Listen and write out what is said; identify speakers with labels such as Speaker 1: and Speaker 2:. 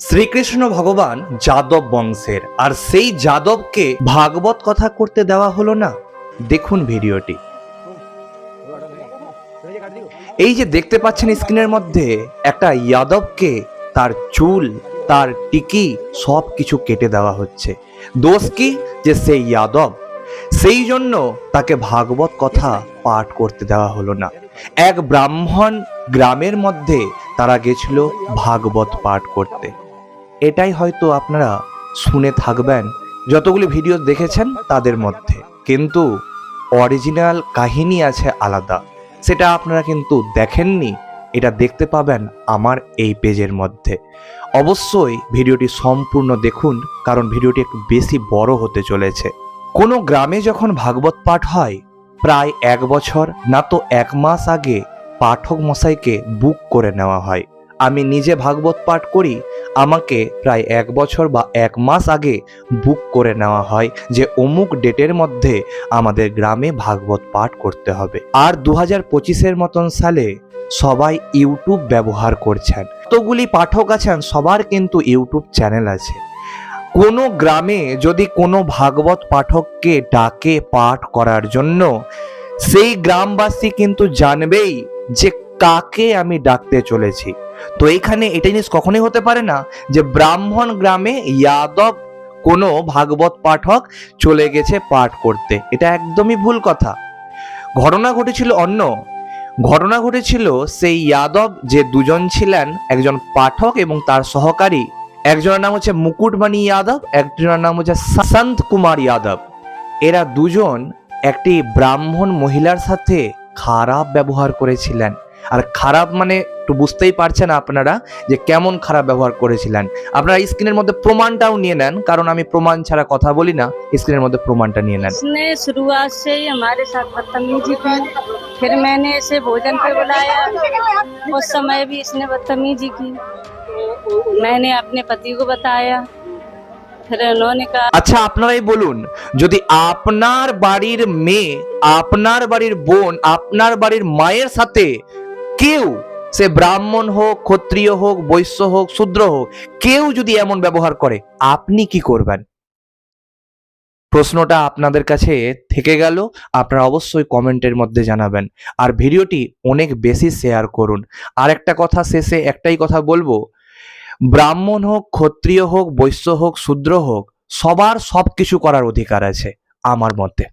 Speaker 1: শ্রীকৃষ্ণ ভগবান যাদব বংশের। আর সেই যাদবকে ভাগবত কথা করতে দেওয়া হলো না? দেখুন ভিডিওটি। এই যে দেখতে পাচ্ছেন স্ক্রিনের মধ্যে, একটা যাদবকে তার চুল, তার টিকি সব কিছু কেটে দেওয়া হচ্ছে। দোষ কি? যে সেই যাদব, সেই জন্য তাকে ভাগবত কথা পাঠ করতে দেওয়া হলো না। এক ব্রাহ্মণ গ্রামের মধ্যে তারা গেছিল ভাগবত পাঠ করতে। এটাই হয়তো আপনারা শুনে থাকবেন যতগুলি ভিডিও দেখেছেন তাদের মধ্যে। কিন্তু অরিজিনাল কাহিনী আছে আলাদা। সেটা আপনারা কিন্তু দেখেননি, এটা দেখতে পাবেন আমার এই পেজের মধ্যে। অবশ্যই ভিডিওটি সম্পূর্ণ দেখুন, কারণ ভিডিওটি একটু বেশি বড় হতে চলেছে। কোনো গ্রামে যখন ভাগবত পাঠ হয়, প্রায় এক বছর না তো এক মাস আগে পাঠক মশাইকে বুক করে নেওয়া হয়। আমি নিজে ভাগবত পাঠ করি আমাকে প্রায় এক বছর বা এক মাস আগে বুক করে নেওয়া হয় যে অমুক ডেটের মধ্যে আমাদের গ্রামে ভাগবত পাঠ করতে হবে। আর দু হাজার পঁচিশের মতন সালে সবাই ইউটিউব ব্যবহার করছেন। কতগুলি পাঠক আছেন, সবার কিন্তু ইউটিউব চ্যানেল আছে। কোনো গ্রামে যদি কোনো ভাগবত পাঠককে ডাকে পাঠ করার জন্য, সেই গ্রামবাসী কিন্তু জানবেই যে কাকে আমি ডাকতে চলেছি? তো এখানে এটা জিনিস কখনোই হতে পারে না যে ব্রাহ্মণ গ্রামে যাদব কোনো ভাগবত পাঠক চলে গেছে পাঠ করতে। এটা একদমই ভুল কথা। ঘটনা ঘটেছিল অন্য। ঘটনা ঘটেছিল সেই যাদব যে দুজন ছিলেন, একজন পাঠক এবং তার সহকারী। একজনের নাম হচ্ছে মুকুটমণি যাদব, একজনের নাম হচ্ছে সন্ত কুমার যাদব। এরা দুজন একটি ব্রাহ্মণ মহিলার সাথে খারাপ ব্যবহার করেছিলেন। আর খারাপ মানে একটু বুঝতেই পারছেন আপনারা যে কেমন খারাপ ব্যবহার করেছিলেন আপনারা স্ক্রিনের মধ্যে প্রমাণটাও নিয়ে নেন কারণ আমি প্রমাণ ছাড়া কথা বলি না স্ক্রিনের মধ্যে প্রমাণটা নিয়ে নেন
Speaker 2: इसने शुरुआत से ही हमारे साथ बदतमीजी की फिर मैंने इसे भोजन पे बुलाया उस समय भी इसने बदतमीजी की मैंने अपने पति को बताया फिर उन्होंने कहा
Speaker 1: আচ্ছা আপনারাই বলুন যদি আপনার বাড়ির মেয়ে আপনার বাড়ির বোন আপনার বাড়ির মায়ের সাথে কেউ, সে ব্রাহ্মণ হোক, ক্ষত্রিয় হোক, বৈশ্য হোক, শূদ্র হোক, কেউ যদি এমন ব্যবহার করে, আপনি কি করবেন? প্রশ্নটা আপনাদের কাছে থেকে গেল, আপনারা অবশ্যই কমেন্টের মধ্যে জানাবেন। আর ভিডিওটি অনেক বেশি শেয়ার করুন। আর একটা কথা শেষে একটাই কথা বলব, ব্রাহ্মণ হোক, ক্ষত্রিয় হোক, বৈশ্য হোক, শূদ্র হোক, সবার সব কিছু করার অধিকার আছে, আমার মতে।